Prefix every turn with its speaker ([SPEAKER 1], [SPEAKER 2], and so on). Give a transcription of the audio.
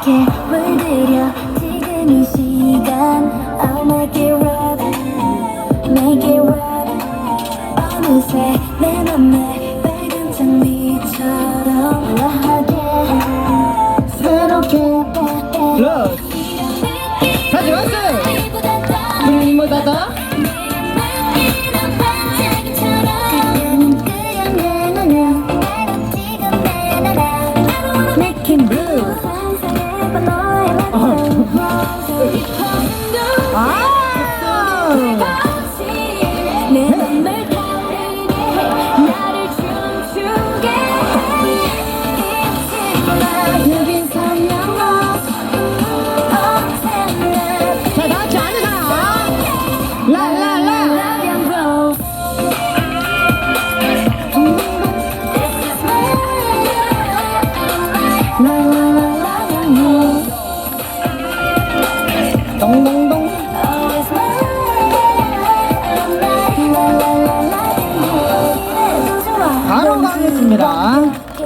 [SPEAKER 1] 깊게 물들여 지금
[SPEAKER 2] 이
[SPEAKER 1] Look! 다 좋았어요! Oh,
[SPEAKER 2] 동동동 바로 가겠습니다